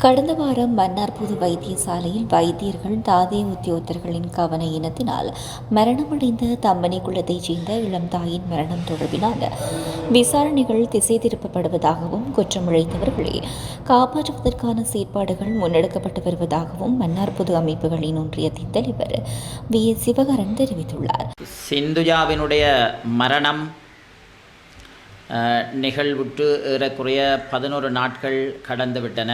கடந்த வாரம் மன்னார் பொது வைத்தியசாலையில் வைத்தியர்கள் தாதே உத்தியோகத்தர்களின் கவன இனத்தினால் மரணமடைந்த தம்பனி குலத்தைச் சேர்ந்த இளம் தாயின் மரணம் தொடர்பிலான விசாரணைகள் திசை திருப்பப்படுவதாகவும் குற்றமிழைத்தவர்களை காப்பாற்றுவதற்கான செயற்பாடுகள் முன்னெடுக்கப்பட்டு வருவதாகவும் மன்னார் பொது அமைப்புகளின் ஒன்றியத்தின் தலைவர் வி. எஸ். சிவகரன் தெரிவித்துள்ளார். சிந்துஜாவினுடைய மரணம் நிகழ்வுற்று ஏறக்குறைய பதினோரு நாட்கள் கடந்துவிட்டன.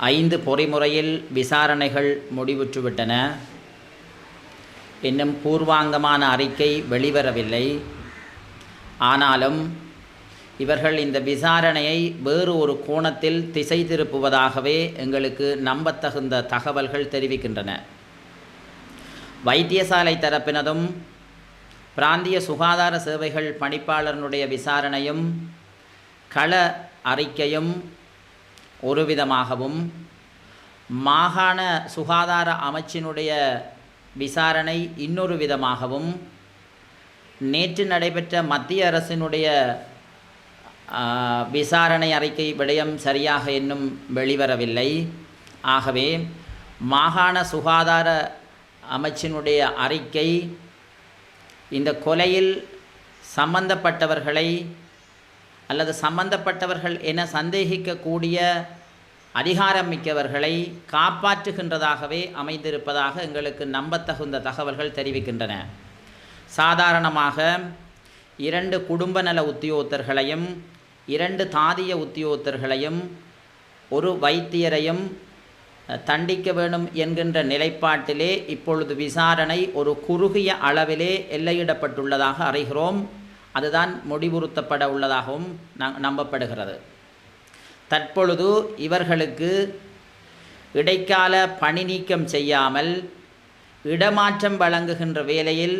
ஐந்து பொறிமுறையில் விசாரணைகள் முடிவுற்றுவிட்டன. இன்னும் பூர்வாங்கமான அறிக்கை வெளிவரவில்லை. ஆனாலும் இவர்கள் இந்த விசாரணையை வேறு ஒரு கோணத்தில் திசை திருப்புவதாகவே எங்களுக்கு நம்பத்தகுந்த தகவல்கள் தெரிவிக்கின்றன. வைத்தியசாலை தரப்பினதும் பிராந்திய சுகாதார சேவைகள் பணிப்பாளர்களுடைய விசாரணையும் கள அறிக்கையும் ஒரு விதமாகவும் மாகாண சுகாதார அமைச்சினுடைய விசாரணை இன்னொரு விதமாகவும் நேற்று நடைபெற்ற மத்திய அரசினுடைய விசாரணை அறிக்கை விடயம் சரியாக இன்னும் வெளிவரவில்லை. ஆகவே மாகாண சுகாதார அமைச்சினுடைய அறிக்கை இந்த கொலையில் சம்பந்தப்பட்டவர்களை அல்லது சம்பந்தப்பட்டவர்கள் என சந்தேகிக்கக்கூடிய அதிகாரம் மிக்கவர்களை காப்பாற்றுகின்றதாகவே அமைந்திருப்பதாக எங்களுக்கு நம்பத்தகுந்த தகவல்கள் தெரிவிக்கின்றன. சாதாரணமாக இரண்டு குடும்ப நல உத்தியோகத்தர்களையும் இரண்டு தாதிய உத்தியோகத்தர்களையும் ஒரு வைத்தியரையும் தண்டிக்க வேண்டும் என்கின்ற நிலைப்பாட்டிலே இப்பொழுது விசாரணை ஒரு குறுகிய அளவிலே எல்லையிடப்பட்டுள்ளதாக அறிகிறோம். அதுதான் முடிவுறுத்தப்பட உள்ளதாகவும் நம்பப்படுகிறது. தற்பொழுது இவர்களுக்கு இடைக்கால பணி நீக்கம் செய்யாமல் இடமாற்றம் வழங்குகின்ற வேலையில்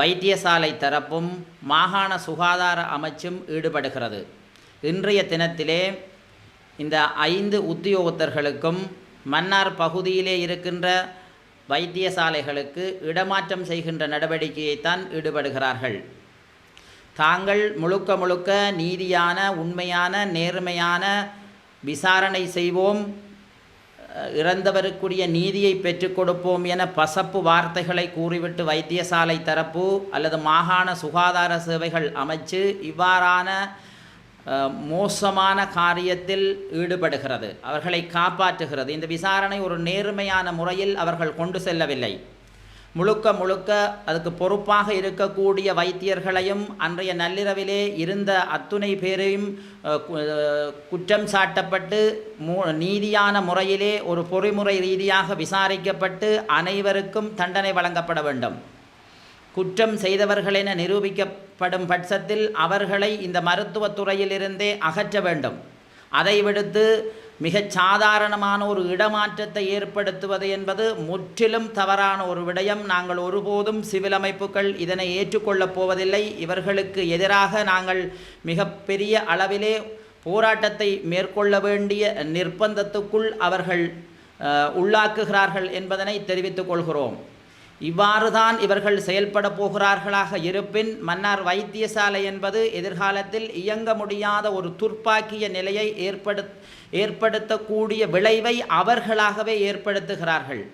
வைத்தியசாலை தரப்பும் மாகாண சுகாதார அமைச்சும் ஈடுபடுகிறது. இன்றைய தினத்திலே இந்த ஐந்து உத்தியோகத்தர்களுக்கும் மன்னார் பகுதியிலே இருக்கின்ற வைத்தியசாலைகளுக்கு இடமாற்றம் செய்கின்ற நடவடிக்கையைத்தான் ஈடுபடுகிறார்கள். தாங்கள் முழுக்க முழுக்க நீதியான உண்மையான நேர்மையான விசாரணை செய்வோம். இறந்தவருக்குரிய நீதியை பெற்றுக் கொடுப்போம் என பசப்பு வார்த்தைகளை கூறிவிட்டு வைத்தியசாலை தரப்பு அல்லது மாகாண சுகாதார சேவைகள் அமைச்சு இவ்வாறான மோசமான காரியத்தில் ஈடுபடுகிறது. அவர்களை காப்பாற்றுகிறது. இந்த விசாரணை ஒரு நேர்மையான முறையில் அவர்கள் கொண்டு செல்லவில்லை. முழுக்க முழுக்க அதுக்கு பொறுப்பாக இருக்கக்கூடிய வைத்தியர்களையும் அன்றைய நள்ளிரவிலே இருந்த அத்துணை பேரையும் குற்றம் சாட்டப்பட்டு நீதியான முறையிலே ஒரு பொறிமுறை ரீதியாக விசாரிக்கப்பட்டு அனைவருக்கும் தண்டனை வழங்கப்பட வேண்டும். குற்றம் செய்தவர்கள் என நிரூபிக்கப்படும் பட்சத்தில் அவர்களை இந்த மருத்துவத் துறையிலிருந்தே அகற்ற வேண்டும். அதை விடுத்து மிகச் சாதாரணமான ஒரு இடமாற்றத்தை ஏற்படுத்துவது என்பது முற்றிலும் தவறான ஒரு விடயம். நாங்கள் ஒருபோதும் சிவில் அமைப்புகள் இதனை ஏற்றுக்கொள்ளப் போவதில்லை. இவர்களுக்கு எதிராக நாங்கள் மிகப்பெரிய அளவிலே போராட்டத்தை மேற்கொள்ள வேண்டிய நிர்பந்தத்துக்குள் அவர்கள் உள்ளாக்குகிறார்கள் என்பதனை தெரிவித்துக் கொள்கிறோம். இவ்வாறு தான் இவர்கள் செயல்பட போகிறார்களாக இருப்பின் மன்னார் வைத்தியசாலை என்பது எதிர்காலத்தில் இயங்க முடியாத ஒரு துர்ப்பாக்கிய நிலையை ஏற்படு ஏற்படுத்தக்கூடிய விளைவை அவர்களாகவே ஏற்படுத்துகிறார்கள்.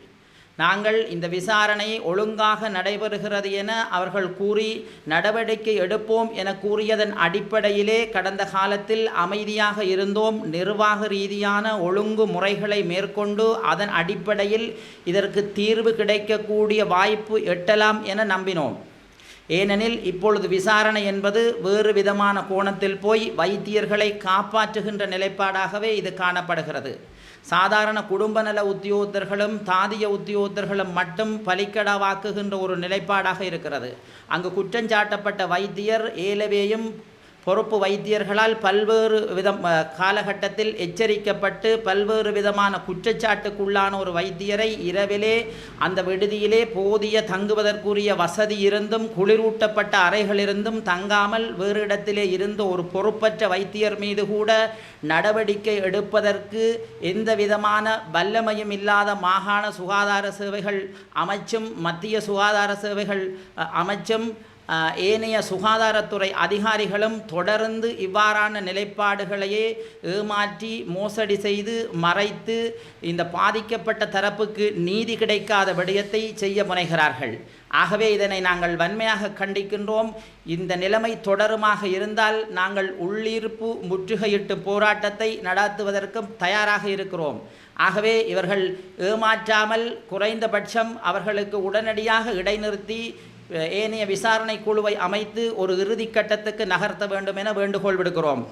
நாங்கள் இந்த விசாரணை ஒழுங்காக நடைபெறுகிறது என அவர்கள் கூறி நடவடிக்கை எடுப்போம் என கூறியதன் அடிப்படையிலே கடந்த காலத்தில் அமைதியாக இருந்தோம். நிர்வாக ரீதியான ஒழுங்கு முறைகளை மேற்கொண்டு அதன் அடிப்படையில் இதற்கு தீர்வு கிடைக்கக்கூடிய வாய்ப்பு எட்டலாம் என நம்பினோம். ஏனெனில் இப்பொழுது விசாரணை என்பது வேறு விதமான கோணத்தில் போய் வைத்தியர்களை காப்பாற்றுகின்ற நிலைப்பாடாகவே இது காணப்படுகிறது. சாதாரண குடும்ப நல உத்தியோகத்தர்களும் தாதிய உத்தியோகத்தர்களும் மட்டும் பலிக்கடவாக்குகின்ற ஒரு நிலைப்பாடாக இருக்கிறது. அங்கு குற்றஞ்சாட்டப்பட்ட வைத்தியர் ஏலவேயும் பொறுப்பு வைத்தியர்களால் பல்வேறு விதம் காலகட்டத்தில் எச்சரிக்கப்பட்டு பல்வேறு விதமான குற்றச்சாட்டுக்குள்ளான ஒரு வைத்தியரை இரவிலே அந்த விடுதியிலே போதிய தங்குவதற்குரிய வசதி இருந்தும் குளிரூட்டப்பட்ட அறைகளிருந்தும் தங்காமல் வேறு இடத்திலே இருந்த ஒரு பொறுப்பற்ற வைத்தியர் மீது கூட நடவடிக்கை எடுப்பதற்கு எந்த விதமான வல்லமையும் இல்லாத மாகாண சுகாதார சேவைகள் அமைச்சும் மத்திய சுகாதார சேவைகள் அமைச்சும் ஏனைய சுகாதாரத்துறை அதிகாரிகளும் தொடர்ந்து இவ்வாறான நிலைப்பாடுகளையே ஏமாற்றி மோசடி செய்து மறைத்து இந்த பாதிக்கப்பட்ட தரப்புக்கு நீதி கிடைக்காத விடயத்தை செய்ய முனைகிறார்கள். ஆகவே இதனை நாங்கள் வன்மையாக கண்டிக்கின்றோம். இந்த நிலைமை தொடருமாக இருந்தால் நாங்கள் உள்ளிருப்பு முற்றுகையிட்டு போராட்டத்தை நடத்துவதற்கும் தயாராக இருக்கிறோம். ஆகவே இவர்கள் ஏமாற்றாமல் குறைந்தபட்சம் அவர்களுக்கு உடனடியாக இடைநிறுத்தி ஏனைய விசாரணை குழுவை அமைத்து ஒரு இறுதிக் கட்டத்துக்கு நகர்த்த வேண்டும் என வேண்டுகோள் விடுக்கிறோம்.